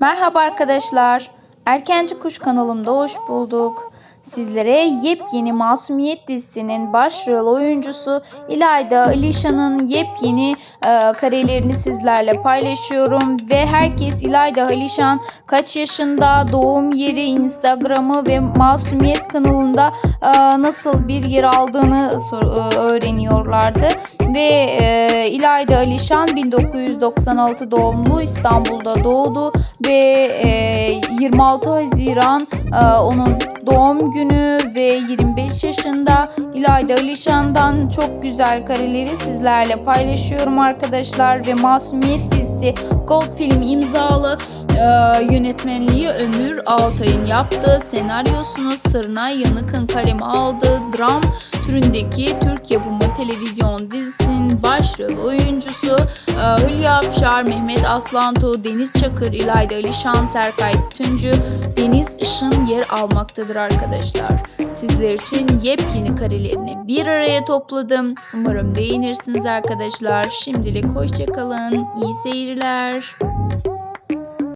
Merhaba arkadaşlar. Erkenci Kuş kanalımda hoş bulduk. Sizlere yepyeni Masumiyet dizisinin başrol oyuncusu İlayda Alişan'ın yepyeni e, karelerini sizlerle paylaşıyorum. Ve herkes İlayda Alişan kaç yaşında, doğum yeri, Instagram'ı ve Masumiyet kanalında e, nasıl bir yer aldığını sor- e, öğreniyorlardı. Ve e, İlayda Alişan 1996 doğumlu İstanbul'da doğdu ve e, 26 Haziran e, onun doğum günü ve 25 yaşında. İlayda Alişan'dan çok güzel kareleri sizlerle paylaşıyorum arkadaşlar ve Masumiyet dizisi Gold film imzalı e, yönetmenliği Ömür Altay'ın yaptığı senaryosunu Sırnay Yanık'ın kaleme aldığı dram türündeki Türk yapımı televizyon dizisinin başrol oyuncusu e, Avşar, Mehmet Aslantuğ, Deniz Çakır, İlayda Alişan, Serkay Tüncü, Deniz Işın yer almaktadır arkadaşlar. Sizler için yepyeni karelerini bir araya topladım. Umarım beğenirsiniz arkadaşlar. Şimdilik hoşçakalın. İyi seyirler.